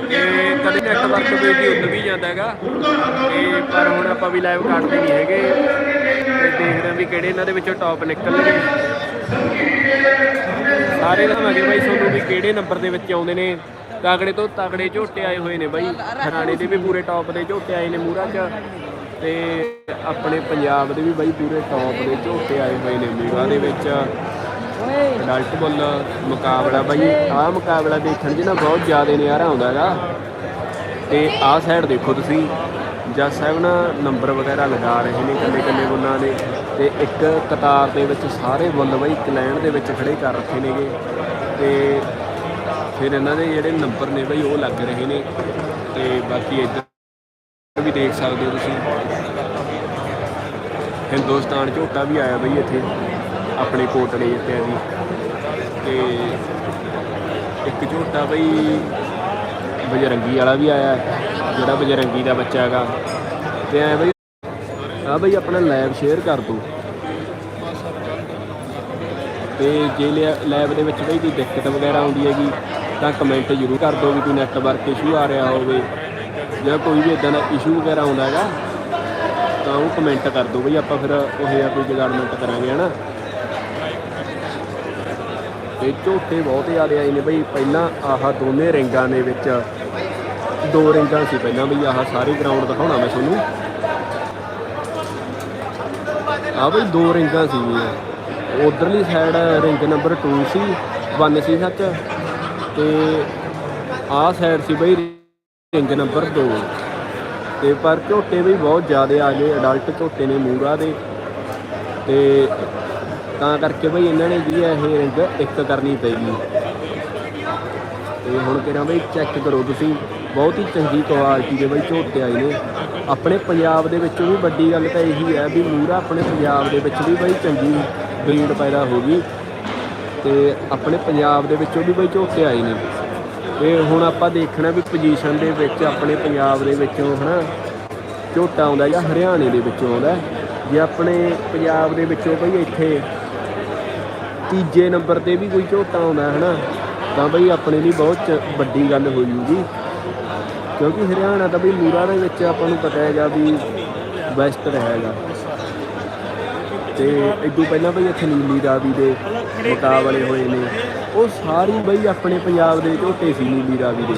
ਤੇ ਕਦੇ ਨੈਟਵਰਕ ਵੀ ਦੀ ਉੱਡ ਵੀ ਜਾਂਦਾ ਹੈਗਾ। ਤੇ ਪਰ ਹੁਣ ਆਪਾਂ ਵੀ ਲਾਈਵ ਕੱਢਦੇ ਨਹੀਂ ਹੈਗੇ। ਤੇ ਦੇਖਦੇ ਹਾਂ ਵੀ ਕਿਹੜੇ ਇਹਨਾਂ ਦੇ ਵਿੱਚੋਂ ਟੌਪ ਨਿਕਲਣਗੇ। ਸਾਰੇ ਦਿਖਾਵਾਂਗੇ ਬਾਈ ਤੁਹਾਨੂੰ ਵੀ ਕਿਹੜੇ ਨੰਬਰ ਦੇ ਵਿੱਚ ਆਉਂਦੇ ਨੇ। ਤਗੜੇ ਤੋਂ ਤਗੜੇ ਝੋਟੇ ਆਏ ਹੋਏ ਨੇ ਬਾਈ। ਹਰਿਆਣੇ ਦੇ ਵੀ ਪੂਰੇ ਟੌਪ ਦੇ ਝੋਟੇ ਆਏ ਨੇ ਮੂਰਾ 'ਚ। ਤੇ ਆਪਣੇ ਪੰਜਾਬ ਦੇ ਵੀ ਬਾਈ ਪੂਰੇ ਟੌਪ ਦੇ ਝੋਟੇ ਆਏ ਹੋਏ ਨੇ ਮੂਰਾ ਦੇ ਵਿੱਚ। ਅਡਲਟ ਬੁੱਲ ਮੁਕਾਬਲਾ ਬਾਈ। ਆਹ ਮੁਕਾਬਲਾ ਦੇਖਣ 'ਚ ਨਾ ਬਹੁਤ ਜ਼ਿਆਦਾ ਨਜ਼ਾਰਾ ਆਉਂਦਾ ਹੈਗਾ। ਤੇ ਆਹ ਸਾਈਡ ਦੇਖੋ ਤੁਸੀਂ। ਜੱਜ ਸਾਹਿਬ ਨਾ ਨੰਬਰ ਵਗੈਰਾ ਲਗਾ ਰਹੇ ਨੇ ਕੱਲੇ ਕੱਲੇ ਬੁੱਲਾਂ ਦੇ। ਤੇ ਇੱਕ ਕਤਾਰ ਦੇ ਵਿੱਚ ਸਾਰੇ ਬੁੱਲ ਬਾਈ ਇੱਕ ਲਾਈਨ ਦੇ ਵਿੱਚ ਖੜੇ ਕਰ ਰੱਖੇ ਨੇਗੇ। ਤੇ ਫਿਰ ਇਹਨਾਂ ਦੇ ਜਿਹੜੇ ਨੰਬਰ ਨੇ ਬਾਈ ਉਹ ਲੱਗ ਰਹੇ ਨੇ। ਤੇ ਬਾਕੀ ਇੱਧਰ ਵੀ ਦੇਖ ਸਕਦੇ ਹੋ ਤੁਸੀਂ। ਹਿੰਦੁਸਤਾਨ ਝੋਟਾ ਵੀ ਆਇਆ ਬਈ ਇੱਥੇ। ਆਪਣੇ ਕੋਟੜੇ ਜਿੱਤਿਆ ਦੀ ਤੇ ਇੱਕ ਝੋਟਾ ਬਈ ਬਜਰੰਗੀ ਵਾਲਾ ਵੀ ਆਇਆ, ਜਿਹੜਾ ਬਜਰੰਗੀ ਦਾ ਬੱਚਾ ਹੈਗਾ। ਤੇ ਐ ਬਈ ਆ ਬਈ ਆਪਣਾ ਲੈਬ ਸ਼ੇਅਰ ਕਰ ਦੋ ਤੇ ਜੇ ਲੈਬ ਦੇ ਵਿੱਚ ਬਈ ਕੋਈ ਦਿੱਕਤ ਵਗੈਰਾ ਆਉਂਦੀ ਹੈਗੀ, ਤਾਂ ਕਮੈਂਟ ਜ਼ਰੂਰ ਕਰ ਦਿਓ ਵੀ ਕੋਈ ਨੈਟਵਰਕ ਇਸ਼ੂ ਆ ਰਿਹਾ ਹੋਵੇ, ਜਾਂ ਕੋਈ ਵੀ ਇਦਾਂ ਦਾ ਇਸ਼ੂ ਵਗੈਰਾ ਆਉਂਦਾ ਹੈਗਾ, ਤਾਂ ਉਹ ਕਮੈਂਟ ਕਰ ਦਿਓ ਬਈ, ਆਪਾਂ ਫਿਰ ਉਹ ਜਿਹਾ ਕੋਈ ਜਗਾੜਮੈਂਟ ਕਰਾਂਗੇ, ਹਨਾ। ਤੇ ਝੋਟੇ ਬਹੁਤ ਜ਼ਿਆਦਾ ਆਏ ਨੇ ਬਈ। ਪਹਿਲਾਂ ਆਹ ਦੋਨੇ ਰਿੰਗਾਂ ਦੇ ਵਿੱਚ, ਦੋ ਰਿੰਗਾਂ ਸੀ ਪਹਿਲਾਂ ਬਈ, ਆਹ ਸਾਰੇ ਗਰਾਊਂਡ ਦਿਖਾਉਣਾ ਮੈਂ ਤੁਹਾਨੂੰ। ਆ ਬਈ ਦੋ ਰਿੰਗਾਂ ਸੀਗੀਆਂ। ਉਧਰਲੀ ਸਾਈਡ ਰਿੰਗ ਨੰਬਰ 2 ਸੀ 1 ਸੀ ਸੱਚ। ਤੇ ਆਹ ਸਾਈਡ ਸੀ ਬਈ ਰਿੰਗ ਨੰਬਰ 2 ਤੇ ਪਰ ਝੋਟੇ ਵੀ ਬਹੁਤ ਜ਼ਿਆਦਾ ਆ ਗਏ ਅਡਲਟ ਝੋਟੇ ਨੇ ਮੂਰਾ ਦੇ। ਤੇ ਤਾਂ ਕਰਕੇ ਬਈ ਇਹਨਾਂ ਨੇ ਜਿਹੜੀ ਇਹ ਰਿੰਗ ਇੱਕ ਕਰਨੀ ਪਏਗੀ ਤੇ ਹੁਣ ਕਿਹੜਾ ਬਈ ਚੈੱਕ ਕਰੋ ਤੁਸੀਂ, ਬਹੁਤ ਹੀ ਚੰਗੀ ਕੁਆਲਿਟੀ ਦੇ ਬਈ ਝੋਟੇ ਆਏ ਨੇ। ਆਪਣੇ ਪੰਜਾਬ ਦੇ ਵਿੱਚੋਂ ਵੀ ਵੱਡੀ ਗੱਲ ਤਾਂ ਇਹੀ ਹੈ ਵੀ ਮੂਰਾ ਆਪਣੇ ਪੰਜਾਬ ਦੇ ਵਿੱਚ ਵੀ ਬਈ ਚੰਗੀ ਬਰੀਡ ਪੈਦਾ ਹੋ ਗਈ। ਤੇ ਆਪਣੇ ਪੰਜਾਬ ਦੇ ਵਿੱਚੋਂ ਵੀ ਬਈ ਝੋਟੇ ਆਏ ਨੇ। ਤੇ ਹੁਣ ਆਪਾਂ ਦੇਖਣਾ ਵੀ ਪੋਜੀਸ਼ਨ ਦੇ ਵਿੱਚ ਆਪਣੇ ਪੰਜਾਬ ਦੇ ਵਿੱਚੋਂ ਹਨਾ, ਝੋਟਾ ਆਉਂਦਾ ਜਾਂ ਹਰਿਆਣੇ ਦੇ ਵਿੱਚੋਂ ਆਉਂਦਾ। ਜੇ ਆਪਣੇ ਪੰਜਾਬ ਦੇ ਵਿੱਚੋਂ ਬਈ ਇੱਥੇ ਤੀਜੇ ਨੰਬਰ ਤੇ ਵੀ ਕੋਈ ਝੋਟਾ ਆਉਂਦਾ ਹੈ ਨਾ, ਤਾਂ ਬਈ ਆਪਣੇ ਲਈ ਬਹੁਤ ਚ- ਵੱਡੀ ਗੱਲ ਹੋ ਜੂਗੀ। ਕਿਉਂਕਿ ਹਰਿਆਣਾ ਤਾਂ ਬਈ ਮੂਰਾ ਦੇ ਵਿੱਚ ਆਪਾਂ ਨੂੰ ਪਤਾ ਹੈਗਾ ਵੀ ਬੈਸਟ ਰਹੇਗਾ ਤੇ ਇਦੋਂ ਪਹਿਲਾਂ ਬਈ ਇੱਥੇ ਨੀਲੀ ਰਾਵੀ ਦੇ ਮੁਕਾਬਲੇ ਹੋਏ ਨੇ। ਉਹ ਸਾਰੀ ਬਈ ਆਪਣੇ ਪੰਜਾਬ ਦੇ ਝੋਟੇ ਸੀ ਨੀਲੀ ਰਾਵੀ ਦੇ।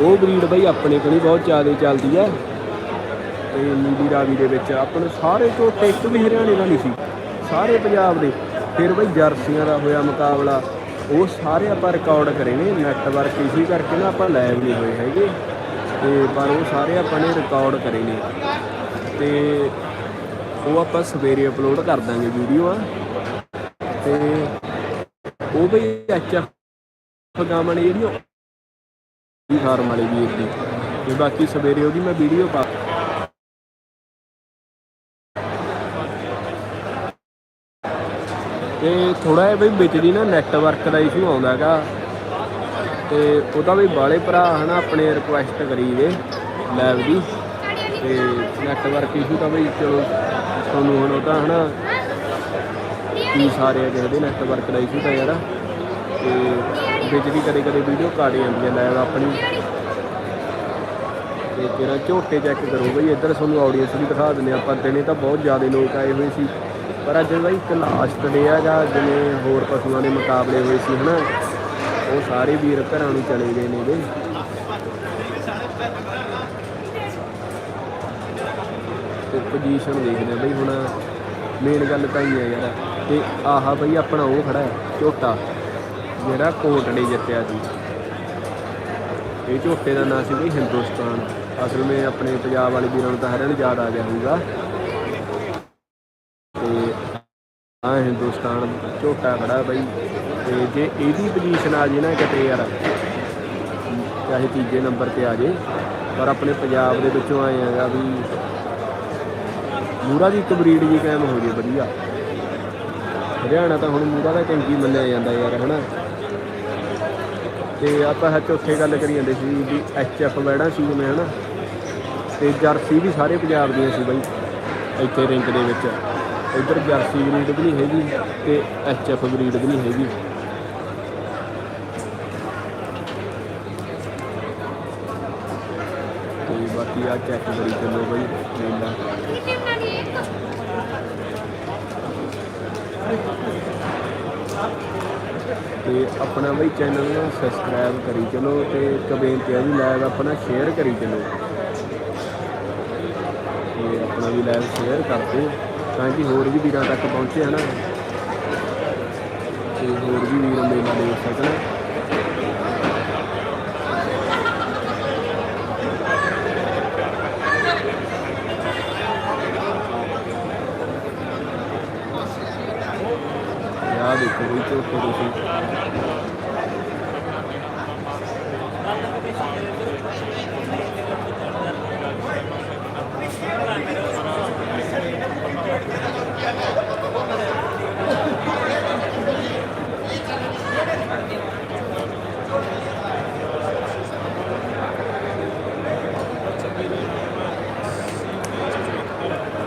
ਉਹ ਬਰੀਡ ਬਈ ਆਪਣੇ ਕੋਲ ਹੀ ਬਹੁਤ ਜ਼ਿਆਦਾ ਚੱਲਦੀ ਹੈ। ਤੇ ਨੀਲੀ ਰਾਵੀ ਦੇ ਵਿੱਚ ਆਪਣੇ ਸਾਰੇ ਝੋਟੇ ਇੱਕ ਵੀ ਹਰਿਆਣੇ ਦਾ ਨਹੀਂ ਸੀ। ਸਾਰੇ ਪੰਜਾਬ ਦੇ। ਫਿਰ ਬਈ ਜਰਸੀਆਂ ਦਾ ਹੋਇਆ ਮੁਕਾਬਲਾ, ਉਹ ਸਾਰੇ ਆਪਾਂ ਰਿਕਾਰਡ ਕਰੇ ਨੇ ਨੈਟਵਰਕ ਇਸ਼ੂ ਕਰਕੇ ਨਾ ਆਪਾਂ ਲਾਈਵ ਨਹੀਂ ਹੋਏ ਹੈਗੇ। ਤੇ ਪਰ ਉਹ ਸਾਰੇ ਆਪਾਂ ਨੇ ਰਿਕਾਰਡ ਕਰੇ ਨੇ। ਤੇ ਉਹ ਆਪਾਂ ਸਵੇਰੇ ਅਪਲੋਡ ਕਰ ਦਾਂਗੇ ਵੀਡੀਓ ਆ। ਤੇ ਉਹ ਬਈ ਐਚਐਫ ਗਾਮਾਂ ਨੇ ਜਿਹੜੀ ਉਹ ਫਾਰਮ ਵਾਲੀ ਵੀਰ ਦੀ। ਤੇ ਬਾਕੀ ਸਵੇਰੇ ਉਹਦੀ ਮੈਂ ਵੀਡੀਓ ਪਾ ਤੇ ਥੋੜਾ ਜਿਹਾ ਬਈ ਵਿੱਚ ਦੀ ਨਾ ਨੈਟਵਰਕ ਦਾ ਇਸ਼ੂ ਆਉਂਦਾ ਹੈਗਾ। ਤੇ ਉਹਦਾ ਵੀ ਬਾਲੇ ਭਰਾ ਹਨਾ ਆਪਣੇ ਰਿਕੁਐਸਟ ਕਰੀਦੇ ਲੈਬ ਦੀ। ਤੇ ਨੈਟਵਰਕ ਇਸ਼ੂ ਤਾਂ ਬਈ ਚਲੋ ਤੁਹਾਨੂੰ ਹੁਣ ਉਹਦਾ ਤਾਂ ਹਨਾ ਕੀ ਸਾਰੇ ਦੇਖਦੇ ਨੈਟਵਰਕ ਦਾ ਇਸ਼ੂ ਤਾਂ ਯਾਰ। ਤੇ ਵਿੱਚ ਦੀ ਕਦੇ ਕਦੇ ਵੀਡੀਓ ਕਾਟ ਜਾਂਦੀ ਹੈ ਲਾਈਵ ਆਪਣੀ। ਤੇ ਜਿਹੜਾ ਝੋਟੇ ਚੈੱਕ ਕਰੋ ਬਈ, ਇੱਧਰ ਤੁਹਾਨੂੰ ਆਡੀਅנס ਵੀ ਦਿਖਾ ਦਿੰਦੇ ਆਪਾਂ ਦਿਨੇ ਤਾਂ ਬਹੁਤ ਜ਼ਿਆਦਾ ਲੋਕ ਆਏ ਹੋਏ ਸੀ। ਪਰ ਅੱਜ ਬਾਈ ਇੱਕ ਲਾਸਟ ਡੇ ਆ ਜਾਂ ਜਿਵੇਂ ਹੋਰ ਪਸ਼ੂਆਂ ਦੇ ਮੁਕਾਬਲੇ ਹੋਏ ਸੀ, ਹਨਾ? ਉਹ ਸਾਰੇ ਵੀਰ ਘਰਾਂ ਨੂੰ ਚਲੇ ਗਏ ਨੇ ਬਈ ਤੇ ਪੋਜੀਸ਼ਨ ਦੇਖਦੇ ਆ ਬਈ ਹੁਣ ਮੇਨ ਗੱਲ ਤਾਂ ਹੀ ਹੈ ਯਾਰ। ਤੇ ਆਹਾ ਬਈ ਆਪਣਾ ਉਹ ਖੜਾ ਹੈ, ਝੋਟਾ, ਜਿਹੜਾ ਕੋਟੜੇ ਜਿੱਤਿਆ ਸੀ। ਇਹ ਝੋਟੇ ਦਾ ਨਾਂ ਸੀ ਬਈ ਹਿੰਦੁਸਤਾਨ। ਅਸਲ ਵਿੱਚ ਆਪਣੇ ਪੰਜਾਬ ਵਾਲੇ ਵੀਰਾਂ ਨੂੰ ਤਾਂ ਹਰਿਆਣਾ ਯਾਦ ਆ ਗਿਆ ਹੋਊਗਾ ਤੇ ਆ ਹਿੰਦੁਸਤਾਨ ਝੋਟਾ ਖੜਾ ਬਈ, ਤੇ ਜੇ ਇਹਦੀ ਪੋਜੀਸ਼ਨ ਆ ਜੇ ਨਾ ਕਿਤੇ ਯਾਰ, ਚਾਹੇ ਤੀਜੇ ਨੰਬਰ ਤੇ ਆ ਜੇ, ਪਰ ਆਪਣੇ ਪੰਜਾਬ ਦੇ ਵਿੱਚੋਂ ਆਏ ਹੈਗਾ ਵੀ ਮੂਰਾ ਦੀ ਇੱਕ ਬਰੀਡ ਜੀ ਕਾਇਮ ਹੋ ਜੇ ਵਧੀਆ। ਹਰਿਆਣਾ ਤਾਂ ਹੁਣ ਮੂਰਾ ਦਾ ਚੰਗੀ ਮੰਨਿਆ ਜਾਂਦਾ ਯਾਰ, ਹਨਾ? ਤੇ ਆਪਾਂ ਹੈ ਚੌਥੇ ਗੱਲ ਕਰੀ ਜਾਂਦੇ ਸੀ ਵੀ ਐਚ ਐਫ ਵੈੜਾ ਸੀ ਜਿਵੇਂ, ਹਨਾ? ਤੇ ਜਰਸੀ ਵੀ ਸਾਰੇ ਪੰਜਾਬ ਦੀਆਂ ਸੀ ਬਈ, ਇੱਥੇ ਰਿੰਕ ਦੇ ਵਿੱਚ। ਇੱਧਰ ਜਰਸੀ ਬਰੀਡ ਵੀ ਨਹੀਂ ਹੈਗੀ ਤੇ ਐਚ ਬਰੀਡ ਵੀ ਨਹੀਂ ਹੈਗੀ। ਤੇ ਬਾਕੀ ਆ ਚੈੱਕ ਕਰੀ ਚੱਲੋ ਬਈ ਮੇਲਾ ਤੇ ਆਪਣਾ ਬਈ ਚੈਨਲ ਨੂੰ ਸਬਸਕ੍ਰਾਈਬ ਕਰੀ ਚਲੋ ਤੇ ਇੱਕ ਬੇਨਤੀ ਹੈ ਜੀ ਲਾਈਵ ਆਪਣਾ ਸ਼ੇਅਰ ਕਰੀ ਚਲੋ। ਤੇ ਆਪਣਾ ਵੀ ਲਾਈਵ ਸ਼ੇਅਰ ਕਰਦੇ ਤਾਂ ਕਿ ਹੋਰ ਵੀ ਵੀਰਾਂ ਤੱਕ ਪਹੁੰਚੇ ਹਨਾ। ਤੇ ਹੋਰ ਵੀ ਵੀਰ ਮੇਲਾ ਦੇਖ ਸਕਣ ਆ ਦੇਖੋ ਬਈ ਝੋਟੇ ਤੁਸੀਂ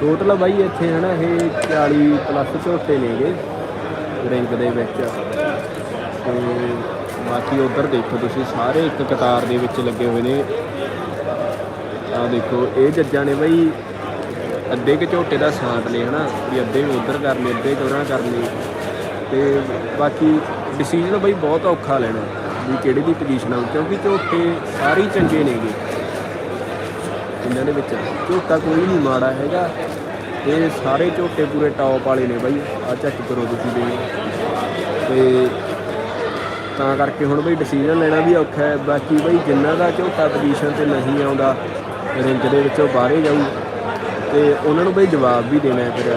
ਟੋਟਲ ਬਾਈ, ਇੱਥੇ ਹਨਾ ਇਹ 40 ਪਲੱਸ ਝੋਟੇ ਨੇਗੇ ਰਿੰਗ ਦੇ ਵਿੱਚ। ਤੇ ਬਾਕੀ ਉਧਰ ਦੇਖੋ ਤੁਸੀਂ, ਸਾਰੇ ਇੱਕ ਕਤਾਰ ਦੇ ਵਿੱਚ ਲੱਗੇ ਹੋਏ ਨੇ। ਆ ਦੇਖੋ, ਇਹ ਜੱਜਾਂ ਨੇ ਬਾਈ, ਅੱਧੇ ਕੁ ਝੋਟੇ ਦਾ ਸਾਂਟ ਲਏ ਹਨਾ? ਵੀ ਅੱਧੇ ਉਧਰ ਕਰ ਲਏ ਅੱਧੇ ਕੋਰਾਂ ਕਰ ਲਏ ਤੇ ਬਾਕੀ ਡਿਸੀਜਨ ਬਾਈ ਬਹੁਤ ਔਖਾ ਲੈਣਾ, ਵੀ ਕਿਹੜੇ ਦੀ ਪੋਜੀਸ਼ਨ ਆ ਕਿਉਂਕਿ ਝੋਟੇ ਸਾਰੇ ਚੰਗੇ ਨੇਗੇ। ਇਹਨਾਂ ਦੇ ਵਿੱਚ ਝੋਟਾ ਕੋਈ ਨਹੀਂ ਮਾੜਾ ਹੈਗਾ। ਇਹ ਸਾਰੇ ਝੋਟੇ ਪੂਰੇ ਟੌਪ ਵਾਲੇ ਨੇ ਬਾਈ ਆ ਚੈੱਕ ਕਰੋ ਤੁਸੀਂ ਦੇ ਤੇ ਤਾਂ ਕਰਕੇ ਹੁਣ ਬਈ ਡਿਸੀਜਨ ਲੈਣਾ ਵੀ ਔਖਾ ਹੈ। ਬਾਕੀ ਬਈ ਜਿੰਨਾ ਦਾ ਝੋਟਾ ਪੋਜੀਸ਼ਨ ਤੇ ਨਹੀਂ ਆਉਂਦਾ ਰਿੰਗ ਦੇ ਵਿੱਚੋਂ ਬਾਹਰੇ ਜਾਊ। ਤੇ ਉਹਨਾਂ ਨੂੰ ਬਈ ਜਵਾਬ ਵੀ ਦੇਣਾ ਹੈ ਫਿਰ।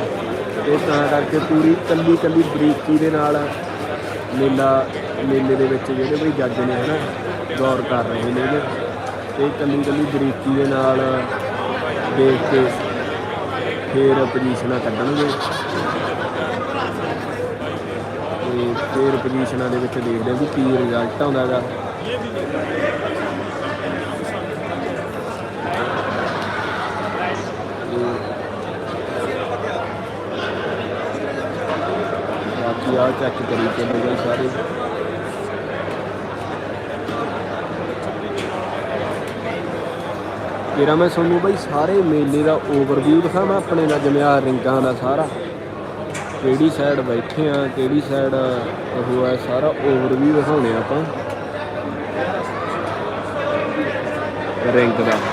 ਤੇ ਤਾਂ ਕਰਕੇ ਪੂਰੀ ਕੱਲੀ ਕੱਲੀ ਬਰੀਕੀ ਦੇ ਨਾਲ ਮੇਲਾ, ਮੇਲੇ ਦੇ ਵਿੱਚ ਜਿਹੜੇ ਬਈ ਜੱਜ ਨੇ ਹਨਾ, ਗੌਰ ਕਰ ਰਹੇ ਨੇ। ਇਹਦੇ ਤੇ ਕੱਲੀ ਕੱਲੀ ਬਰੀਕੀ ਦੇ ਨਾਲ ਦੇਖ ਕੇ ਫਿਰ ਪੋਜੀਸ਼ਨਾਂ ਕੱਢਣਗੇ। ਤੇ ਫਿਰ ਪੋਜੀਸ਼ਨਾਂ ਦੇ ਵਿੱਚ ਦੇਖਦੇ ਹਾਂ ਵੀ ਕੀ ਰਿਜ਼ਲਟ ਆਉਂਦਾ ਹੈਗਾ। ਬਾਕੀ ਆ ਚੈੱਕ ਕਰੀ ਚੱਲੂਗਾ ਸਾਰੇ। ਤੇਰਾ ਮੈਂ ਤੁਹਾਨੂੰ ਬਈ, ਸਾਰੇ ਮੇਲੇ ਦਾ ਓਵਰਵਿਊ ਦਿਖਾਵਾਂ, ਆਪਣੇ ਨਾਲ ਜਿਵੇਂ ਆ ਰਿੰਗਾਂ ਦਾ ਸਾਰਾ। ਕਿਹੜੀ ਸਾਈਡ ਬੈਠੇ ਆ, ਕਿਹੜੀ ਸਾਈਡ ਉਹ ਹੈ, ਸਾਰਾ ਓਵਰਵਿਊ ਦਿਖਾਉਣੇ ਆਪਾਂ। ਰਿੰਗ ਦਾ।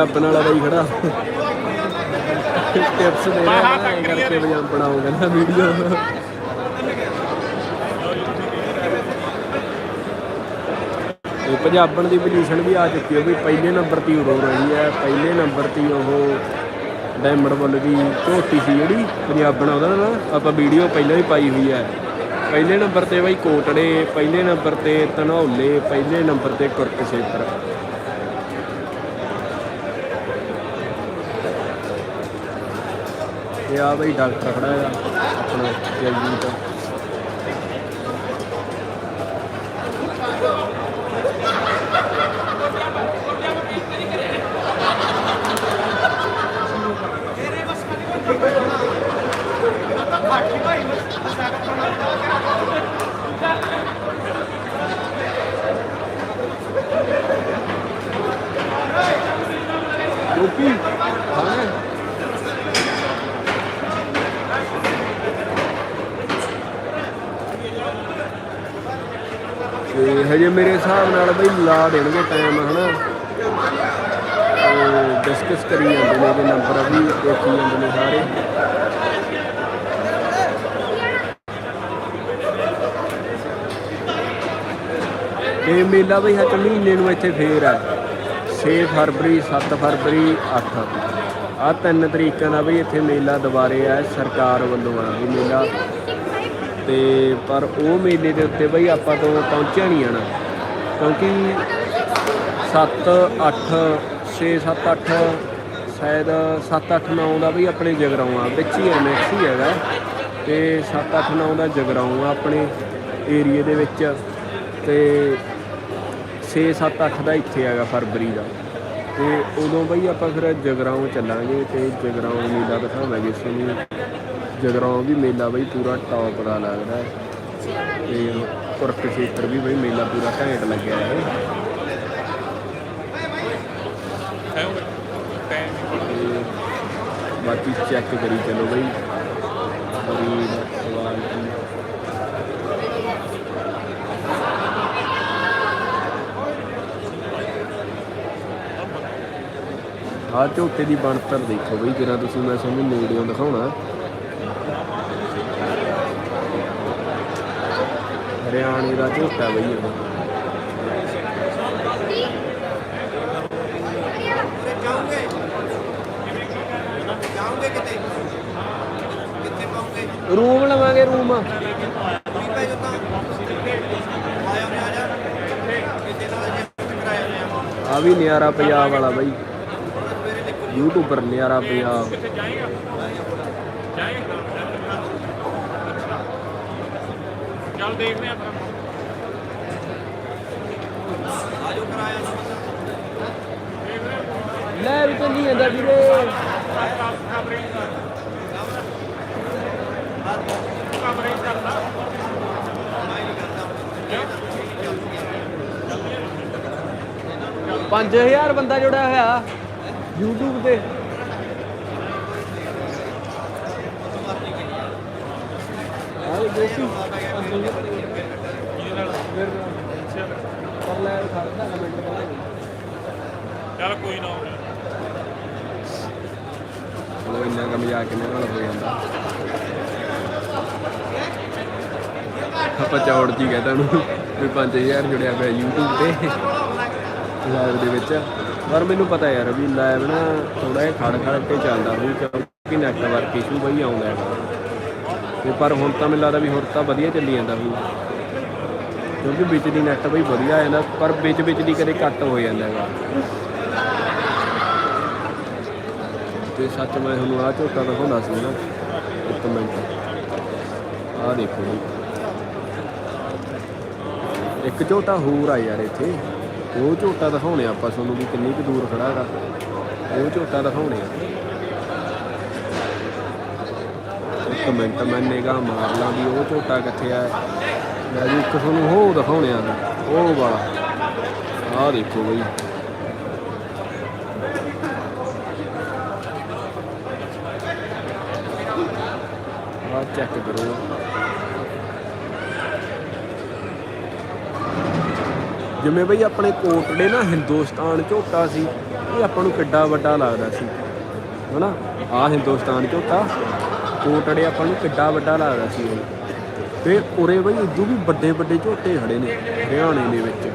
ਆ ਪੰਜਾਬਣ ਵਾਲਾ ਬਾਈ ਖੜਾ। ਟਿਪਸ ਦੇ ਰਿਹਾ ਹੈ ਕਰਕੇ ਪੰਜਾਬਣ ਬਣਾਉਂਗਾ ਨਾ ਵੀਡੀਓ ਇਹ ਪੰਜਾਬਣ ਦੀ ਪੋਜੀਸ਼ਨ ਵੀ ਆ ਚੁੱਕੀ ਹੈ ਵੀ ਪਹਿਲੇ ਨੰਬਰ ਤੇ ਉਰੋ ਰਹੀ ਹੈ ਪਹਿਲੇ ਨੰਬਰ ਤੇ ਉਹ ਡਾਇਮੰਡ ਵੱਲ ਦੀ ਝੋਟੀ ਸੀ ਜਿਹੜੀ ਪੰਜਾਬਣ ਉਹਦਾ ਨਾ ਆਪਾਂ ਵੀਡੀਓ ਪਹਿਲਾਂ ਹੀ ਪਾਈ ਹੋਈ ਹੈ। ਪਹਿਲੇ ਨੰਬਰ ਤੇ ਬਾਈ ਕੋਟੜੇ ਪਹਿਲੇ ਨੰਬਰ ਤੇ ਧਨੌਲੇ ਪਹਿਲੇ ਨੰਬਰ ਤੇ ਕੁਰਕਸ਼ੇਤਰ। ਇਹ ਆ ਬਈ ਡਾਕਟਰ ਖੜਾ ਹੈ ਆਪਣਾ ਜਲਜੀਤ ਗੋਪੀ ਹਾਂ ਤੇ ਹਜੇ ਮੇਰੇ ਹਿਸਾਬ ਨਾਲ ਬਈ ਲਾ ਦੇਣਗੇ ਟਾਈਮ ਹਨਾ। ਡਿਸਕਸ ਕਰੀ ਜਾਂਦੇ ਨੇ ਇਹਦੇ ਨੰਬਰ ਵੀ, ਦੇਖੀ ਜਾਂਦੇ ਨੇ ਸਾਰੇ। ਇਹ ਮੇਲਾ ਬਈ ਹੱਥ ਮਹੀਨੇ ਨੂੰ ਇੱਥੇ ਫੇਰ ਹੈ 6 ਫਰਵਰੀ 7 ਫਰਵਰੀ 8 ਆ ਤਿੰਨ ਤਰੀਕਾਂ ਦਾ ਬਈ ਇੱਥੇ ਮੇਲਾ ਦੁਬਾਰੇ ਆ, ਸਰਕਾਰ ਵੱਲੋਂ ਆ ਵੀ ਮੇਲਾ। ਤੇ ਪਰ ਉਹ ਮੇਲੇ ਦੇ ਉੱਤੇ ਬਈ ਆਪਾਂ ਤੋਂ ਪਹੁੰਚਿਆ ਨਹੀਂ ਆਣਾ ਕਿਉਂਕਿ 7 8 6 7 8 ਸ਼ਾਇਦ 7 8 9 ਦਾ ਬਈ ਆਪਣੇ ਜਗਰਾਉਂ ਆ। ਵਿੱਚ ਹੀ ਐਮਐਕਸ ਹੀ ਹੈਗਾ। ਤੇ 7 8 9 ਦਾ ਜਗਰਾਉਂ ਆ ਆਪਣੇ ਏਰੀਏ ਦੇ ਵਿੱਚ। ਤੇ 6 7 8 ਦਾ ਇੱਥੇ ਹੈਗਾ ਫਰਵਰੀ ਦਾ। ਤੇ ਉਦੋਂ ਬਈ ਆਪਾਂ ਫਿਰ ਜਗਰਾਉਂ ਚੱਲਾਂਗੇ ਤੇ ਜਗਰਾਉਂ ਮੇਲਾ ਦਿਖਾਵਾਂਗੇ ਤੁਹਾਨੂੰ। ਜਗਰਾਉਂ ਵੀ ਮੇਲਾ ਬਈ ਪੂਰਾ ਟੌਪ ਦਾ ਲੱਗਦਾ ਹੈ। ਤੇ ਕੁਰਕਸ਼ੇਤਰ ਵੀ ਬਈ ਮੇਲਾ ਪੂਰਾ ਘੈਂਟ ਲੱਗਿਆ ਹੈ। ਬਾਕੀ ਚੈੱਕ ਕਰੀ ਚਲੋ ਬਈ। ਬਰੀਡ ਕੁਆਲਿਟੀ ਆਹ ਝੋਟੇ ਦੀ ਬਣਤਰ ਦੇਖੋ ਬਈ, ਜਿਹੜਾ ਤੁਸੀਂ ਮੈਂ ਤੁਹਾਨੂੰ ਵੀਡੀਓ ਦਿਖਾਉਣਾ। ਹਰਿਆਣੇ ਦਾ ਝੋਟਾ ਬਈ ਇਹ। ਰੂਮ ਲਵਾਂਗੇ, ਰੂਮ। ਆ ਆ ਵੀ ਨਿਆਰਾ ਪੰਜਾਬ ਵਾਲਾ ਬਾਈ। ਯੂਟਿਊਬਰ ਨਿਆਰਾ ਪੰਜਾਬ। ਚੱਲ ਦੇਖਦੇ ਆਂ ਫਿਰ ਆਜੋ ਕਰਾਇਆ ਲੈ ਵੀ ਚੱਲੀ ਜਾਂਦਾ ਵੀਰੇ। ਕਵਰੇਜ ਕਰਦਾ ਪੰਜ 5000 ਬੰਦਾ ਜੁੜਿਆ ਹੋਇਆ YouTube ਤੇ ਆਹ ਦੇਸੀ ਪਰ ਲੈ ਖੜਦਾ ਕਮੈਂਟ ਕਰਾਂਗੇ ਚੱਲ ਕੋਈ ਨਾ ਹੋਵੇ। ਚਲੋ ਇੰਨਾ ਕੰਮ ਜਾ ਕੇ ਨਾਲ ਹੋ ਜਾਂਦਾ। ਆਪਾਂ ਚੌੜ ਜੀ ਕਹਿੰਦਾ ਨੂੰ ਵੀ 5000 ਜੁੜਿਆ ਪਿਆ YouTube ਤੇ ਲਾਈਵ ਦੇ ਵਿੱਚ। ਪਰ ਮੈਨੂੰ ਪਤਾ ਯਾਰ ਵੀ ਲਾਈਵ ਨਾ ਥੋੜਾ ਜਿਹਾ ਖੜ ਖੜ ਕੇ ਚੱਲਦਾ ਹੋਊ, ਕਿਉਂਕਿ ਨੈਟਵਰਕ ਇਸ਼ੂ ਬਈ ਆਉਂਦਾ ਹੈਗਾ ਤੇ ਪਰ ਹੁਣ ਤਾਂ ਮੈਨੂੰ ਲੱਗਦਾ ਵੀ ਹੁਣ ਤਾਂ ਵਧੀਆ ਚੱਲੀ ਜਾਂਦਾ ਵੀ। ਕਿਉਂਕਿ ਵਿੱਚ ਦੀ ਨੈਟ ਬਈ ਵਧੀਆ ਹੈ ਨਾ, ਪਰ ਵਿੱਚ ਵਿੱਚ ਦੀ ਕਦੇ ਘੱਟ ਹੋ ਜਾਂਦਾ ਹੈਗਾ। ਤੇ ਸੱਚ ਮੈਂ ਤੁਹਾਨੂੰ ਆਹ ਝੋਟਾ ਦਿਖਾਉਣਾ ਸੀ ਨਾ, ਇੱਕ ਮਿੰਟ। ਆਹ ਦੇਖੋ ਜੀ। ਇੱਕ ਝੋਟਾ ਹੋਰ ਆ ਯਾਰ ਇੱਥੇ। ਉਹ ਝੋਟਾ ਦਿਖਾਉਣੇ ਆਪਾਂ ਤੁਹਾਨੂੰ ਵੀ ਕਿੰਨੀ ਕੁ ਦੂਰ ਖੜਾ ਹੈਗਾ। ਉਹ ਝੋਟਾ ਦਿਖਾਉਣੇ ਆ। ਮਿੰਟ ਮੈਂ ਨਿਗਾਹ ਮਾਰ ਲਾਂ ਵੀ ਉਹ ਝੋਟਾ ਕਿੱਥੇ ਆ? ਮੈਂ ਵੀ ਇੱਕ ਤੁਹਾਨੂੰ ਉਹ ਦਿਖਾਉਣੇ ਉਹ ਵਾਲਾ। ਆਹ ਦੇਖੋ ਬਈ। ਆਹ ਚੈੱਕ ਕਰੋ। ਜਿਵੇਂ ਬਈ ਆਪਣੇ ਕੋਟੜੇ ਨਾ ਹਿੰਦੁਸਤਾਨ ਝੋਟਾ ਸੀ, ਇਹ ਆਪਾਂ ਨੂੰ ਕਿੱਡਾ ਵੱਡਾ ਲੱਗਦਾ ਸੀ। ਹਨਾ? ਆ ਹਿੰਦੁਸਤਾਨ ਝੋਟਾ। ਕੋਟੜੇ ਆਪਾਂ ਨੂੰ ਕਿੱਡਾ ਵੱਡਾ ਲੱਗਦਾ ਸੀ ਇਹ ਤੇ ਉਰੇ ਬਈ ਇਦੋਂ ਵੀ ਵੱਡੇ ਵੱਡੇ ਝੋਟੇ ਖੜੇ ਨੇ, ਹਰਿਆਣੇ ਦੇ ਵਿੱਚ।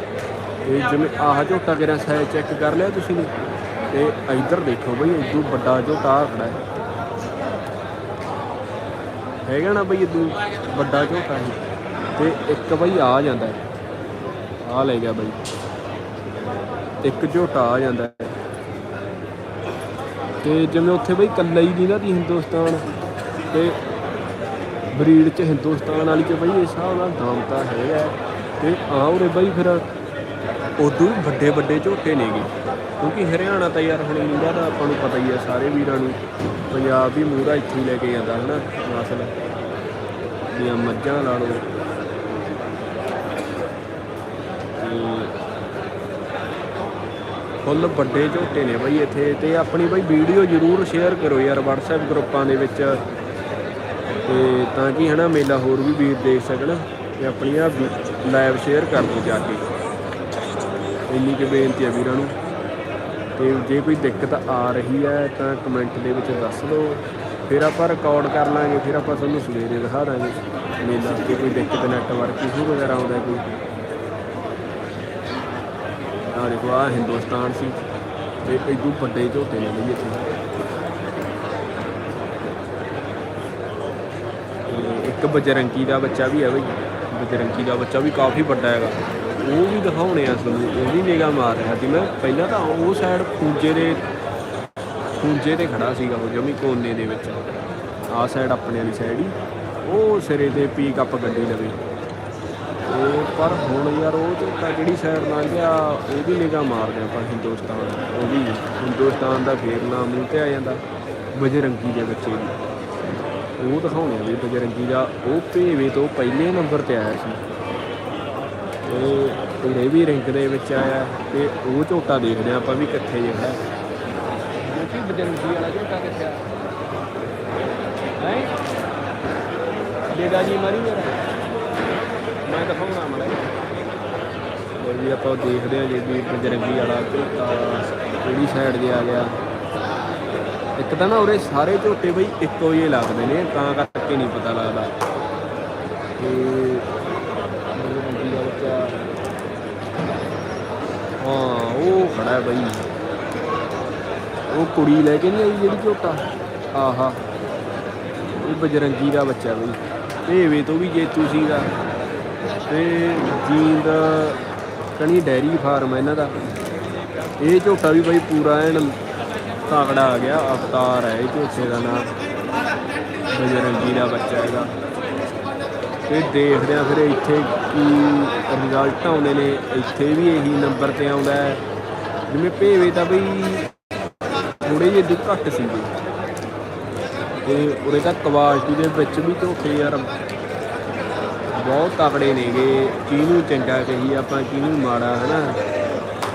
ਤੇ ਜਿਵੇਂ ਆਹ ਝੋਟਾ ਕਿਹੜਾ ਸਾਈਜ਼ ਚੈੱਕ ਕਰ ਲਿਆ ਤੁਸੀਂ ਨੇ ਤੇ ਇੱਧਰ ਦੇਖੋ ਬਈ ਇਦੋਂ ਵੱਡਾ ਝੋਟਾ ਖੜਾ ਹੈ। ਹੈਗਾ ਨਾ ਬਈ ਇਦੋਂ ਵੱਡਾ ਝੋਟਾ ਸੀ ਤੇ ਇੱਕ ਬਈ ਆ ਜਾਂਦਾ ਆ ਲੈ ਗਿਆ ਬਈ। ਇੱਕ ਝੋਟਾ ਆ ਜਾਂਦਾ ਹੈ। ਤੇ ਜਿਵੇਂ ਉੱਥੇ ਬਈ ਕੱਲਾ ਹੀ ਨਹੀਂ ਨਾ ਦੀ ਹਿੰਦੁਸਤਾਨ। ਤੇ ਬਰੀਡ ਚ ਹਿੰਦੁਸਤਾਨ ਵਾਲੀ ਚ ਬਈ ਇਸ ਹਿਸਾਬ ਨਾਲ ਦਾਮ ਤਾਂ ਹੈਗਾ ਹੈ। ਤੇ ਆ ਉਰੇ ਬਈ ਫਿਰ ਉਦੋਂ ਵੀ ਵੱਡੇ ਵੱਡੇ ਝੋਟੇ ਨੇਗੇ ਕਿਉਂਕਿ ਹਰਿਆਣਾ ਤਾਂ ਯਾਰ ਹੁਣ ਮੂਰਾ ਦਾ ਆਪਾਂ ਨੂੰ ਪਤਾ ਹੀ ਹੈ, ਸਾਰੇ ਵੀਰਾਂ ਨੂੰ। ਪੰਜਾਬ ਵੀ ਮੂਰਾ ਇੱਥੇ ਹੀ ਲੈ ਕੇ ਜਾਂਦਾ ਹਨਾ ਮਸਲਾ ਦੀਆਂ ਮੱਝਾਂ ਲਾ ਲਓ। ਫੁੱਲ ਵੱਡੇ ਝੋਟੇ ਨੇ ਬਈ ਇੱਥੇ। ਤੇ ਆਪਣੀ ਬਈ ਵੀਡੀਓ ਜਰੂਰ ਸ਼ੇਅਰ ਕਰੋ ਯਾਰ, WhatsApp ਗਰੁੱਪਾਂ ਦੇ ਵਿੱਚ। ਤੇ ਤਾਂ ਕਿ ਹਨਾ ਮੇਲਾ ਹੋਰ ਵੀ ਵੀਰ ਦੇਖ ਸਕਣ ਤੇ ਆਪਣੀਆਂ ਲਾਈਵ ਸ਼ੇਅਰ ਕਰ ਦਿਓ ਜਾ ਕੇ। ਇੰਨੀ ਕੁ ਬੇਨਤੀ ਹੈ ਵੀਰਾਂ ਨੂੰ। ਤੇ ਜੇ ਕੋਈ ਦਿੱਕਤ ਆ ਰਹੀ ਹੈ ਤਾਂ ਕਮੈਂਟ ਦੇ ਵਿੱਚ ਦੱਸ ਦਿਓ। ਫਿਰ ਆਪਾਂ ਰਿਕਾਰਡ ਕਰ ਲਾਂਗੇ, ਫਿਰ ਆਪਾਂ ਤੁਹਾਨੂੰ ਸਵੇਰੇ ਦਿਖਾ ਦਾਂਗੇ ਮੇਲਾ, ਜੇ ਕੋਈ ਦਿੱਕਤ ਨੈਟਵਰਕ ਇਸ਼ੂ ਵਗੈਰਾ ਆਉਂਦਾ ਕੋਈ। ਆਹ ਦੇਖੋ ਆ ਹਿੰਦੁਸਤਾਨ ਸੀ ਤੇ ਇਦੋਂ ਵੱਡੇ ਝੋਟੇ ਨੇ ਬਈ ਇੱਥੇ। ਇੱਕ ਬਜਰੰਗੀ ਦਾ ਬੱਚਾ ਵੀ ਹੈ ਬਈ। ਬਜਰੰਗੀ ਦਾ ਬੱਚਾ ਵੀ ਕਾਫੀ ਵੱਡਾ ਹੈਗਾ। ਉਹ ਵੀ ਦਿਖਾਉਣੇ ਆ ਤੁਹਾਨੂੰ, ਉਹ ਵੀ ਨਿਗਾਹ ਮਾਰ ਰਿਹਾ ਸੀ। ਮੈਂ ਪਹਿਲਾਂ ਤਾਂ ਉਹ ਸਾਈਡ ਖੂੰਜੇ ਦੇ, ਖੂੰਜੇ ਤੇ ਖੜਾ ਸੀਗਾ ਉਹ ਜਮੀ ਕੋਨੇ ਦੇ ਵਿੱਚ। ਆਹ ਸਾਈਡ ਆਪਣੇ ਵਾਲੀ ਸਾਈਡ ਹੀ। ਉਹ ਸਿਰੇ ਤੇ ਪੀਕ ਅਪ ਗੱਡੀ ਲਵੇ। ਤੇ ਪਰ ਹੁਣ ਯਾਰ ਉਹ ਝੋਟਾ ਜਿਹੜੀ ਸਾਈਡ ਲੰਘ ਗਿਆ ਉਹਦੀ ਨਿਗਾਹ ਮਾਰਦੇ ਆਪਾਂ ਹਿੰਦੁਸਤਾਨ। ਉਹਦੀ ਹਿੰਦੁਸਤਾਨ ਦਾ ਫੇਰ ਨਾਮ ਨਹੀਂ ਤੇ ਆ ਜਾਂਦਾ। ਬਜਰੰਗੀ ਦੇ ਬੱਚੇ ਦੀ। ਉਹ ਦਿਖਾਉਣੇ ਆ ਵੀ ਬਜਰੰਗੀ ਦਾ ਉਹ ਭੇਵੇ ਤੋਂ ਪਹਿਲੇ ਨੰਬਰ ਤੇ ਆਇਆ ਸੀ। ਤੇ ਇਹ ਵੀ ਰਿੰਕ ਦੇ ਵਿੱਚ ਆਇਆ ਤੇ ਉਹ ਝੋਟਾ ਦੇਖਦੇ ਆ ਆਪਾਂ ਵੀ ਕਿੱਥੇ ਜਿਹੜਾ ਕਿਉਂਕਿ ਬਜਰੰਗੀ ਵਾਲਾ ਝੋਟਾ ਕਿੱਥੇ ਆ? ਹੈ? ਦੇਗਾ ਜੀ ਮਾਰੀ ਮੇਰਾ। ਮੈਂ ਦਿਖਾਉਣਾ ਮੜਾ ਵੀ ਆਪਾਂ ਦੇਖਦੇ ਆ ਜੇ ਵੀ ਬਜਰੰਗੀ ਵਾਲਾ ਝੋਟਾ ਕਿਹੜੀ ਸਾਈਡ ਦੇ ਆ ਗਿਆ। ਇੱਕ ਤਾਂ ਨਾ ਉਰੇ ਸਾਰੇ ਝੋਟੇ ਬਈ ਇੱਕੋ ਜਿਹੇ ਲੱਗਦੇ ਨੇ, ਤਾਂ ਕਰਕੇ ਨਹੀਂ ਪਤਾ ਲੱਗਦਾ। ਤੇ ਬਜਰੰਗੀ ਦਾ ਬੱਚਾ ਹਾਂ, ਉਹ ਖੜਾ ਬਈ। ਉਹ ਕੁੜੀ ਲੈ ਕੇ ਨਹੀਂ ਆਈ ਜਿਹੜੀ ਝੋਟਾ? ਆਹਾ। ਇਹ ਬਜਰੰਗੀ ਦਾ ਬੱਚਾ ਬਈ। ਭੇਵੇ ਤੋਂ ਵੀ ਜੇਤੂ ਸੀਗਾ। ਤੇ ਜੀਂਦ ਕਣੀ ਡੈਰੀ ਫਾਰਮ ਹੈ ਇਹਨਾਂ ਦਾ। ਇਹ ਝੋਟਾ ਵੀ ਬਈ ਪੂਰਾ ਐਨ ਤਾਕੜਾ ਆ ਗਿਆ, ਅਵਤਾਰ ਹੈ ਇਹ ਝੋਟੇ ਦਾ ਨਾਮ ਬਜਰੰਗੀ ਦਾ ਬੱਚਾ ਹੈਗਾ। ਤੇ ਦੇਖਦੇ ਆ ਫਿਰ ਇੱਥੇ ਕੀ ਰਿਜ਼ਲਟ ਆਉਂਦੇ ਨੇ। ਇੱਥੇ ਵੀ ਇਹੀ ਨੰਬਰ ਤੇ ਆਉਂਦਾ ਹੈ। ਜਿਵੇਂ ਭੇਵੇ ਤਾਂ ਬਈ ਥੋੜੇ ਜਿਹੇ ਦੁੱਖ ਘੱਟ ਸੀਗੇ। ਤੇ ਉਰੇ ਤਾਂ ਕੁਆਲਿਟੀ ਦੇ ਵਿੱਚ ਵੀ ਝੋਟੇ ਯਾਰ ਬਹੁਤ ਤਕੜੇ ਨੇਗੇ। ਕਿਹਨੂੰ ਚੰਗਾ ਕਹੀ ਆਪਾਂ, ਕਿਹਨੂੰ ਮਾੜਾ, ਹਨਾ?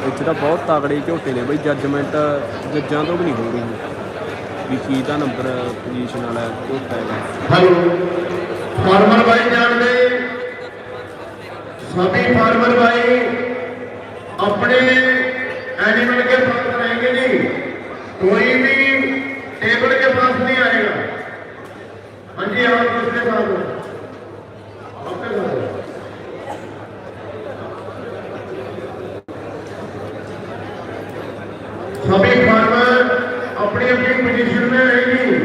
ਇੱਥੇ ਤਾਂ ਬਹੁਤ ਤਕੜੇ ਝੋਟੇ ਨੇ ਬਈ ਜੱਜਮੈਂਟ ਜੱਜਾਂ ਤੋਂ ਵੀ ਨਹੀਂ ਹੋ ਰਹੀ ਵੀ ਕੀ ਦਾ ਨੰਬਰ ਪੋਜੀਸ਼ਨ ਵਾਲਾ ਝੋਟਾ ਹੈਗਾ हेलो फार्मर भाई जान गए सभी फार्मर भाई अपने एनिमल के पास रहेंगे जी कोई भी टेबल के पास नहीं आएगा हाँ जी आप किसके साथ सभी फार्मर अपनी अपनी पोजीशन में रहेंगी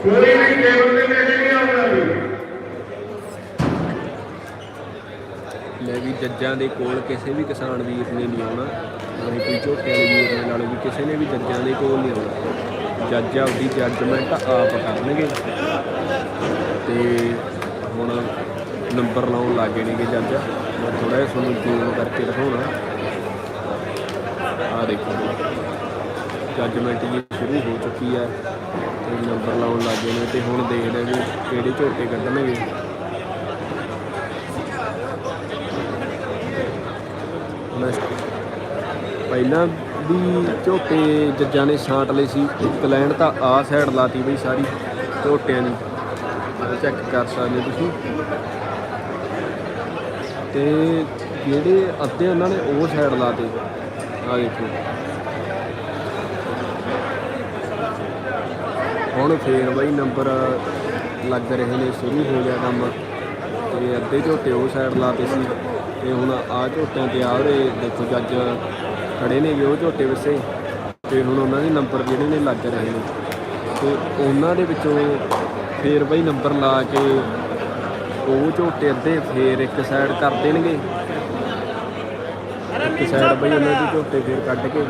कोई भी टेबल पे लेके नहीं आऊंगा अभी ਲੈ ਵੀ ਜੱਜਾਂ ਦੇ ਕੋਲ ਕਿਸੇ ਵੀ ਕਿਸਾਨ ਵੀਰ ਨੇ ਨਹੀਂ ਆਉਣਾ ਨਾਲੇ ਕੋਈ ਝੋਟੇ ਵਾਲੇ ਵੀਰ ਨੇ ਨਾਲੇ ਵੀ ਕਿਸੇ ਨੇ ਵੀ ਜੱਜਾਂ ਦੇ ਕੋਲ ਨਹੀਂ ਆਉਣਾ ਜੱਜ ਆਪਦੀ ਜੱਜਮੈਂਟ ਆਪ ਕਰਨਗੇ ਤੇ ਹੁਣ ਨੰਬਰ ਲਾਉਣ ਲੱਗੇ ਨੇਗੇ ਜੱਜ ਮੈਂ ਥੋੜਾ ਜਿਹਾ ਤੁਹਾਨੂੰ ਜ਼ੂਮ ਕਰਕੇ ਦਿਖਾਉਣਾ ਆ ਦੇਖੋ। ਜੱਜਮੈਂਟ ਜੀ ਸ਼ੁਰੂ ਹੋ ਚੁੱਕੀ ਹੈ ਤੇ ਨੰਬਰ ਲਾਉਣ ਲੱਗੇ ਨੇ ਤੇ ਹੁਣ ਦੇਖਦੇ ਵੀ ਕਿਹੜੇ ਝੋਟੇ ਕੱਢਣਗੇ। ਪਹਿਲਾਂ ਵੀ ਝੋਟੇ ਜੱਜਾਂ ਨੇ ਛਾਂਟ ਲਈ ਸੀ, ਇੱਕ ਲਾਈਨ ਤਾਂ ਆ ਸਾਈਡ ਲਾਤੀ ਬਈ ਸਾਰੀ ਝੋਟਿਆਂ ਦੀ ਚੈੱਕ ਕਰ ਸਕਦੇ ਤੁਸੀਂ। ਤੇ ਜਿਹੜੇ ਅੱਧੇ ਉਹਨਾਂ ਨੇ ਉਹ ਸਾਈਡ ਲਾਤੇ। ਆ ਦੇਖੋ। ਹੁਣ ਫੇਰ ਬਈ ਨੰਬਰ ਲੱਗ ਰਹੇ ਨੇ, ਸ਼ੁਰੂ ਹੋ ਗਿਆ ਕੰਮ। ਤੇ ਅੱਧੇ ਝੋਟੇ ਉਹ ਸਾਈਡ ਲਾਤੇ ਸੀ, ਤੇ ਹੁਣ ਆ ਝੋਟਿਆਂ ਤੇ ਆ ਰਹੇ ਦੇਖੋ ਜੱਜ ਖੜੇ ਨੇਗੇ ਉਹ ਝੋਟੇ ਵਿਸੇ ਤੇ ਹੁਣ ਉਹਨਾਂ ਦੇ ਨੰਬਰ ਜਿਹੜੇ ਨੇ ਲੱਗ ਰਹੇ ਨੇ। ਤੇ ਉਹਨਾਂ ਦੇ ਵਿੱਚੋਂ ਫੇਰ ਬਈ ਨੰਬਰ ਲਾ ਕੇ ਉਹ ਝੋਟੇ ਅੱਧੇ ਫੇਰ ਇੱਕ ਸਾਈਡ ਕਰ ਦੇਣਗੇ। ਇੱਕ ਸਾਈਡ ਬਈ ਉਹਨਾਂ ਦੇ ਝੋਟੇ ਫੇਰ ਕੱਢ ਕੇ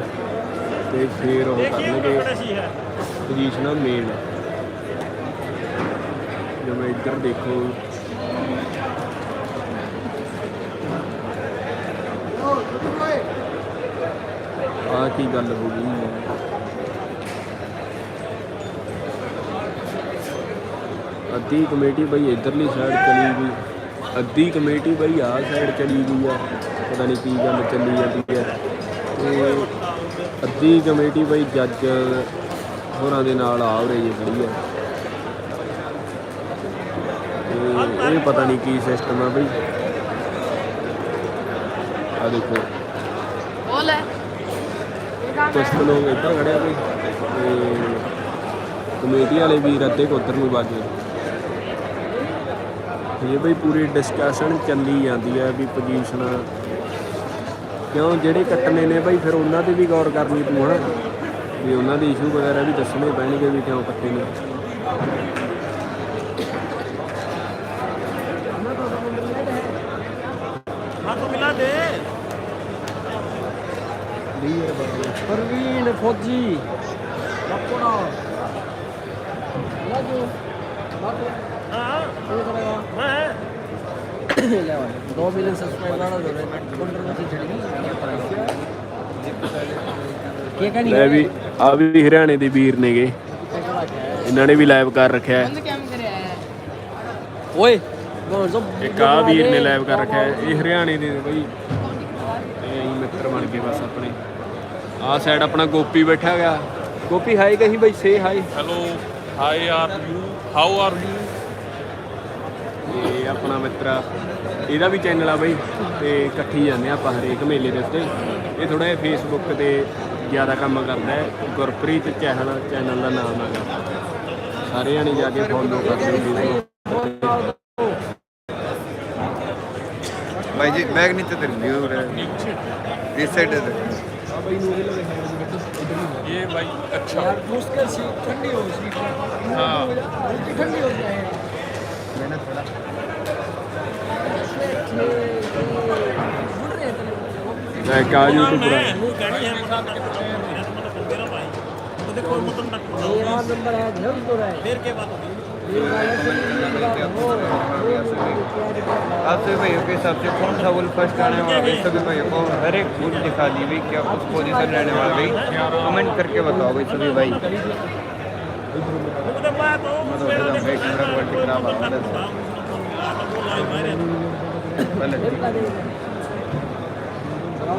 ਤੇ ਫੇਰ ਉਹ ਕਰਨਗੇ ਪੋਜੀਸ਼ਨਾਂ ਮੇਨ ਜਿਵੇਂ ਇੱਧਰ ਦੇਖੋ। ਆ ਕੀ ਗੱਲ ਹੋ ਗਈ? ਅੱਧੀ ਕਮੇਟੀ ਬਈ ਇਧਰਲੀ ਸਾਈਡ ਚਲੀ ਗਈ। ਅੱਧੀ ਕਮੇਟੀ ਬਈ ਆਹ ਸਾਈਡ ਚਲੀ ਗਈ ਆ ਪਤਾ ਨਹੀਂ ਕੀ ਗੱਲ ਚੱਲੀ ਜਾਂਦੀ ਹੈ ਤੇ ਅੱਧੀ ਕਮੇਟੀ ਬਈ ਜੱਜ ਹੋਰਾਂ ਦੇ ਨਾਲ ਆ ਉਰੇ ਜੀ ਖੜੀ ਆ। ਤੇ ਇਹ ਪਤਾ ਨਹੀਂ ਕੀ ਸਿਸਟਮ ਆ ਬਈ। ਆ ਦੇਖੋ। ਬੋਲ ਕੁਛ ਕੁ ਲੋਕ ਇੱਧਰ ਖੜਿਆ ਬਈ। ਤੇ ਕਮੇਟੀ ਵਾਲੇ ਵੀ ਅੱਧੇ ਕੁ ਉੱਧਰ ਨੂੰ ਬਾਗੇ ਇਹ ਬਈ ਪੂਰੀ ਡਿਸਕਸ਼ਨ ਚੱਲੀ ਜਾਂਦੀ ਹੈ ਵੀ ਪੋਜੀਸ਼ਨ ਕਿਉਂ, ਜਿਹੜੇ ਕੱਟਨੇ ਨੇ ਬਈ, ਫਿਰ ਉਹਨਾਂ ਤੇ ਵੀ ਗੌਰ ਕਰਨੀ ਪਊ, ਹਨਾ? ਵੀ ਉਹਨਾਂ ਦੇ ਇਸ਼ੂ ਵਗੈਰਾ ਵੀ ਦੱਸਣੇ ਪੈਣਗੇ ਵੀ ਕਿਉਂ ਕੱਟੇ ਨੇ। ਪ੍ਰਵੀਨ ਫੌਜੀ। ਲੱਕੜਾ ਲਾਜੋ ਲਾਜੋ दो मिलियन सब्सक्राइबर हो रहे हैं कंट्रोवर्सी चली ਕੀ ਕਹਣੀ ਲੈ ਵੀ ਆ ਵੀ ਹਰਿਆਣੇ ਦੇ ਵੀਰ ਨੇਗੇ ਇਹਨਾਂ ਨੇ ਵੀ ਲਾਈਵ ਕਰ ਰੱਖਿਆ ਹੈ ਓਏ ਗੋਲ ਜੋ ਇੱਕ ਆ ਵੀਰ ਨੇ ਲਾਈਵ ਕਰ ਰੱਖਿਆ ਹੈ ਇਹ ਹਰਿਆਣੇ ਦੇ ਨੇ ਬਈ ਇਹ ਅਸੀਂ ਮਿੱਤਰ ਬਣ ਗਏ ਬਸ ਆਪਣੇ ਆ ਸਾਈਡ ਆਪਣਾ ਗੋਪੀ ਬੈਠਾ ਗਿਆ ਗੋਪੀ ਹਾਈ ਕਹੀ ਬਈ ਸੇ hi hello hi are you how are you ਇਹ ਆਪਣਾ ਮਿੱਤਰ ਇਹਦਾ ਵੀ ਚੈਨਲ ਆ ਬਈ ਤੇ ਇਕੱਠੀ ਜਾਂਦੇ ਆ ਆਪਾਂ ਹਰੇਕ ਮੇਲੇ ਦੇ ਉੱਤੇ ਇਹ ਥੋੜਾ ਜਿਹਾ ਫੇਸਬੁੱਕ ਤੇ ਜ਼ਿਆਦਾ ਕੰਮ ਕਰਦਾ ਹੈ ਗੁਰਪ੍ਰੀਤ ਚਹਿਲ ਚੈਨਲ ਦਾ ਨਾਮ ਹੈਗਾ ਸਾਰੇ ਜਾਣੇ ਜਾ ਕੇ ਫੋਲੋ ਕਰ ਦਿਓ भाई जी बैग नीचे तेरे लिए हो रहा है इस साइड है ਇਹ ਬਾਈ ਅੱਛਾ यार मुश्किल सी ठंडी हो सी ਹਾਂ ठंडी हो जाए ਮੈਂ ਕਾ ਯੂਟਿਊਬਰ ਆ। मेरा नंबर है झल तो रहा है फिर के बात आप सभी भाइयों के हिसाब से कौन सा बुल फर्स्ट आने वाला है सभी भाइयों को हर एक बुल दिखा दी भाई क्या कुछ पोजीशन रहने वाला भाई कमेंट करके बताओ भाई सभी भाई मतलब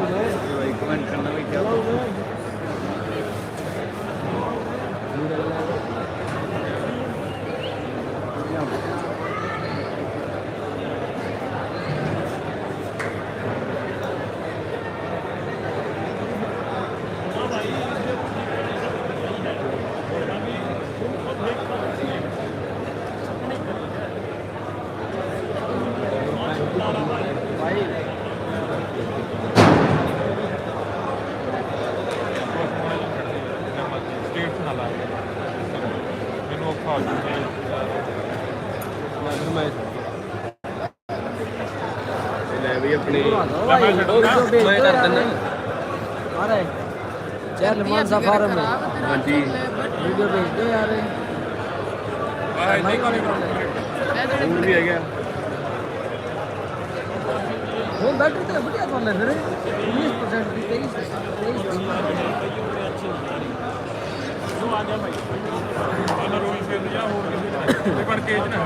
कमेंट करना भाई क्या ਮੈਂ ਛੱਡੋ ਨਾ ਮੈਂ ਕਰ ਦਿੰਦਾ ਮਾਰਾ ਚੱਲ ਮਾਨਸਾ ਫਾਰਮ ਹਾਂਜੀ ਵੀਡੀਓ ਭੇਜਦੇ ਯਾਰ ਆਹ ਨਹੀਂ ਕੋਈ ਪ੍ਰੋਬਲਮ ਵੀ ਹੈਗਾ ਹੁਣ ਬੈਟਰੀ ਤੇ ਵਧੀਆ ਚੱਲ ਰਿਹਾ। ਫਿਰ 19% ਦੀ 23 23 ਦੀ ਜੋ ਆ ਗਿਆ ਭਾਈ ਅਨਰੋਈ ਫਿਰ ਜਾਂ ਹੋਰ ਕਿਸੇ ਦਾ ਤੇ ਪਰ ਕੇਜ ਨਾ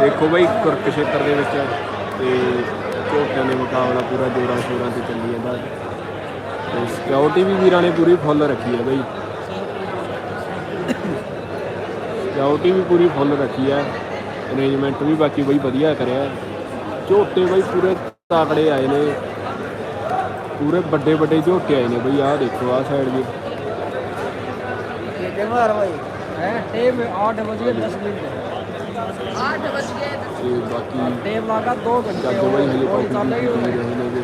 ਦੇਖੋ ਬਈ ਕੁਰਕਸ਼ੇਤਰ ਦੇ ਵਿੱਚ ਤੇ ਝੋਟਿਆਂ ਦੇ ਮੁਕਾਬਲਾ ਪੂਰਾ ਜੋਰਾਂ ਸ਼ੋਰਾਂ ਤੇ ਚੱਲੀ ਜਾਂਦਾ। ਤੇ ਸਿਕਿਉਰਿਟੀ ਵੀ ਵੀਰਾਂ ਨੇ ਪੂਰੀ ਫੁੱਲ ਰੱਖੀ ਹੈ ਬਈ। ਸਿਕਿਉਰਿਟੀ ਵੀ ਪੂਰੀ ਫੁੱਲ ਰੱਖੀ ਹੈ ਅਰੇਂਜਮੈਂਟ ਵੀ ਬਾਕੀ ਬਈ ਵਧੀਆ ਕਰਿਆ। ਝੋਟੇ ਬਈ ਪੂਰੇ ਤਾਕੜੇ ਆਏ ਨੇ। ਪੂਰੇ ਵੱਡੇ ਵੱਡੇ ਝੋਟੇ ਆਏ ਨੇ ਬਈ ਆਹ ਦੇਖੋ ਆਹ ਸਾਈਡ ਵੀ। ਇਹ ਜਮਾਰ ਬਈ। ਹੈ? ਇਹ ਆਰਡਰ ਵਧੀਆ 10 ਮਿੰਟ। ਤੇ ਬਾਕੀ ਦੇਰ ਲਾਗਾ 2 ਘੰਟੇ ਹੋ ਗਏ ਹੈਲੀਕਾਪਟਰ ਵੀ ਰਹੇ ਨੇਗੇ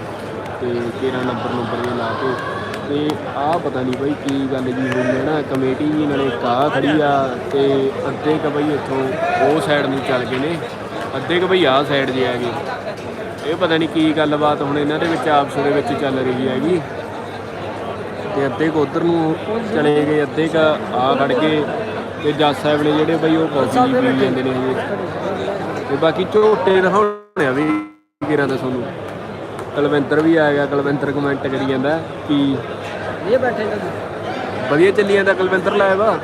ਤੇ 13 ਨੰਬਰ ਨੰਬਰ ਦੇ ਲਾ ਕੇ ਤੇ ਆ ਪਤਾ ਨਹੀਂ ਬਈ ਕੀ ਗੱਲ ਜੀ ਹੋਈ ਹੈ ਨਾ ਕਮੇਟੀ ਵੀ ਇਹਨਾਂ ਨੇ ਕਾ ਖੜੀ ਆ ਤੇ ਅੱਧੇ ਕ ਬਈ ਇੱਥੋਂ ਉਹ ਸਾਈਡ ਨੂੰ ਚੱਲ ਗਏ ਨੇ ਅੱਧੇ ਕ ਬਈ ਆ ਸਾਈਡ ਜੇ ਆ ਗਏ ਇਹ ਪਤਾ ਨਹੀਂ ਕੀ ਗੱਲਬਾਤ ਹੁਣ ਇਹਨਾਂ ਦੇ ਵਿੱਚ ਆਪਸ ਦੇ ਵਿੱਚ ਚੱਲ ਰਹੀ ਹੈਗੀ। ਤੇ ਅੱਧੇ ਕ ਉਧਰ ਨੂੰ ਚਲੇ ਗਏ ਅੱਧੇ ਕ ਆ ਖੜ ਕੇ ਤੇ ਜੱਜ ਸਾਹਿਬ ਨੇ ਜਿਹੜੇ ਬਈ ਉਹ ਕਾਫੀ ਜੀ ਪੀ ਜਾਂਦੇ ਨੇ ਹਜੇ। ਤੇ ਬਾਕੀ ਝੋਟੇ ਦਿਖਾਉਣੇ ਆ ਵੀ ਕਿਰਾਂ ਦਾ ਤੁਹਾਨੂੰ। ਕਲਵੰਤਰ ਵੀ ਆ ਗਿਆ ਕਲਵੰਤਰ ਕਮੈਂਟ ਕਰੀ ਜਾਂਦਾ ਕਿ ਇਹ ਬੈਠੇ ਵਧੀਆ ਚੱਲੀ ਜਾਂਦਾ ਕਲਵੰਤਰ ਲਾਈਵ ਆ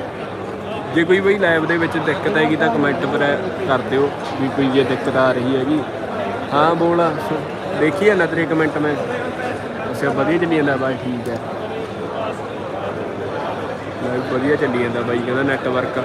ਜੇ ਕੋਈ ਬਈ ਲਾਈਵ ਦੇ ਵਿੱਚ ਦਿੱਕਤ ਆਏਗੀ ਤਾਂ ਕਮੈਂਟ ਪਰ ਕਰ ਦਿਓ ਵੀ ਕੋਈ ਜੇ ਦਿੱਕਤ ਆ ਰਹੀ ਹੈਗੀ। ਹਾਂ ਬੋਲ ਦੇਖੀਏ ਨਾ ਤੇਰੇ ਕਮੈਂਟ ਮੈਂ। ਅੱਛਾ ਵਧੀਆ ਚੱਲੀ ਜਾਂਦਾ ਬਾਈ ਠੀਕ ਹੈ। ਲਾਈਵ ਵਧੀਆ ਚੱਲੀ ਜਾਂਦਾ ਬਾਈ ਕਹਿੰਦਾ ਨੈਟਵਰਕ